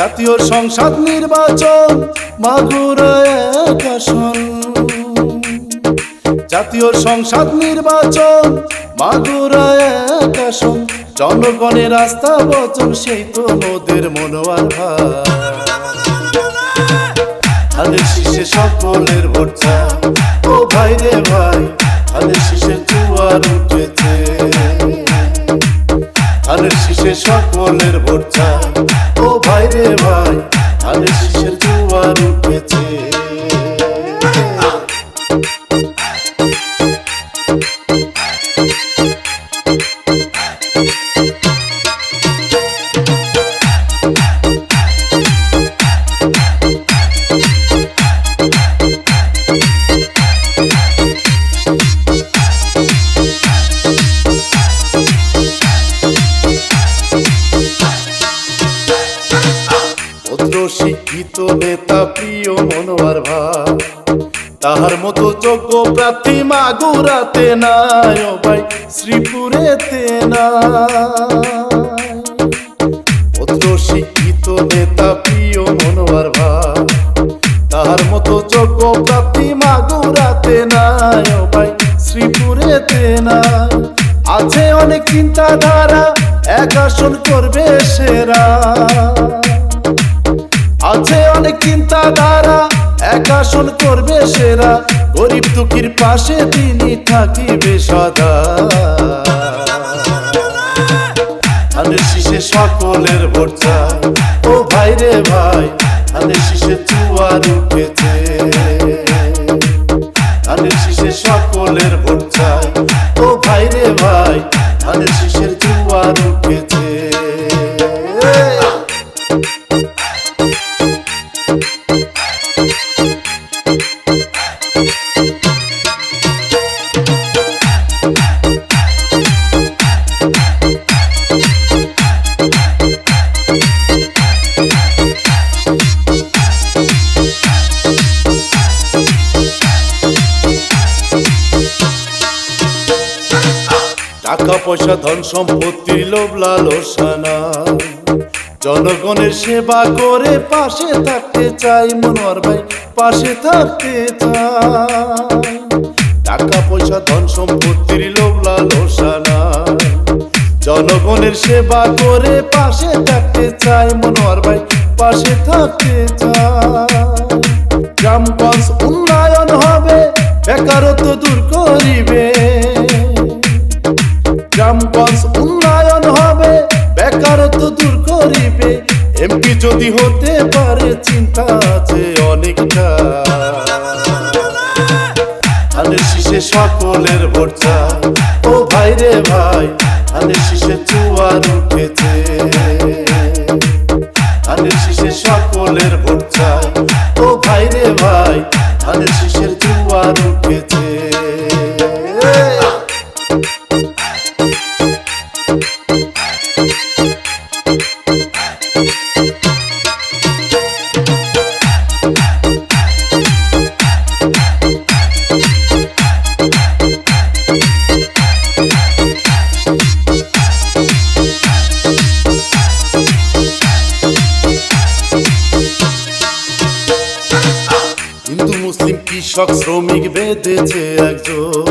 জাতীয় সংসদ নির্বাচন, মাগুরা এক আসন। জাতীয় সংসদ নির্বাচন, মাগুরা এক আসন। জনগণের আস্থা বচন, সেই তো মোদের মনোয়ার ধানের শীষে সকলের ভোট ও ভাই রে ভাই ধানের শীষে জুয়ার উঠেছে। ধানের শীষে সকলের ভোট ভাই রে ভাই ধানের শীষের শিক্ষিত নেতা, প্রিয় মনোয়ার ভাই। তাহার মতো যোগ্য প্রার্থী মাগুরাতে নাই, ও ভাই, শ্রীপুরেতে নাই। ভদ্র শিক্ষিত নেতা, প্রিয় মনোয়ার ভাই। তাহার মতো যোগ্য প্রাপ্তি মাগুরাতে নাই, ও ভাই, শ্রীপুরেতে নাই। আছে অনেক চিন্তাধারা, এক আসন করবে সেরা। চিন্তাধারা, এক আসন করবে সেরা। গরিব দুঃখীর পাশে তিনি থাকিবে সদা। ধানের শীষে সকলের ভোট ও ভাই রে ভাই, ধানের শীষে জুয়ার উঠেছে ধানের শীষে সকলের ভোট ও ভাই রে ভাই, ধানের শীষের জুয়ার উঠেছে টাকা পয়সা ধন সম্পত্তির লোভ, লালসানা। জনগণের সেবা করে পাশে থাকতে চাই মনোয়ার ভাই, পাশে থাকতে চাই। টাকা পয়সা ধন সম্পত্তির লোভ, লালসানা। জনগণের সেবা করে পাশে থাকতে চাই মনোয়ার ভাই, পাশে থাকতে চাই। গ্রামগঞ্জ উন্নয়ন হবে, বেকারত্ব দূর করিবে। গ্রামগঞ্জ উন্নয়ন হবে, বেকারত্ব দূর করিবে। এমপি যদি হতে পারে, চিন্তা আছে অনেকটা। ধানের শীষে সকলের চাই। ও ভাই রে ভাই, ধানের শীষে জুয়ার উঠেছে। ধানের শীষে সকলের চাই। ও ভাই রে ভাই, ধানের শীষের জুয়ার উঠেছে। হিন্দু মুসলিম কৃষক শ্রমিক বেঁধেছে একজন।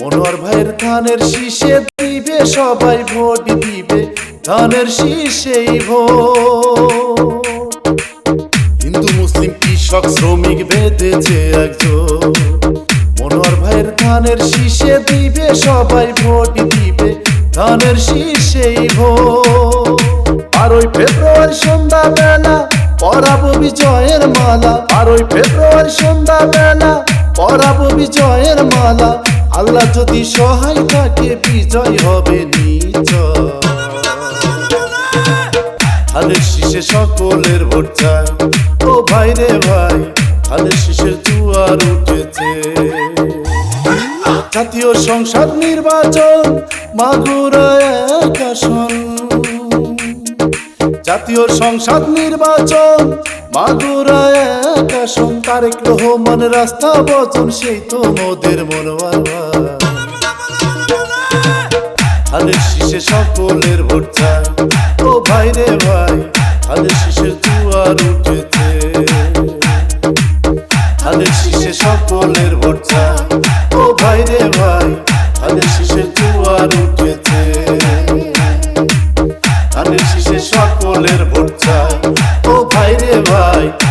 মনোয়ার ভাইয়ের ধানের শীষে দিবে, সবাই ভোট দিবে, ধানের শীষেই ভোট। হিন্দু মুসলিম কৃষক শ্রমিক বেঁধেছে একজন। মনোয়ার ভাইয়ের ধানের শীষে দিবে, সবাই ভোট দিবে, ধানের শীষেই ভোট। বারোই ফেব্রুয়ারি সন্ধ্যা বেলা পরাবো বিজয়ের মালা। বারোই ফেব্রুয়ারি সন্ধ্যা বেলা পরাবো বিজয়ের মালা। আল্লাহ যদি সহায় থাকে, বিজয় হবে নিশ্চয় সকলের ভোট চাই। ও ভাই রে ভাই ধানের শীষের জুয়ার উঠেছে। জাতীয় সংসদ নির্বাচন, মাগুরা এক জাতীয় সংসদ নির্বাচন। রহমান রাস্তা বচন, সেই তো মোদের সকলের ভোট চাই ও ভাই রে ভাই ধানের শীষের জুয়ার উঠেছে। সকলের ধানের সকলের ভোট ও ভাই রে ভাই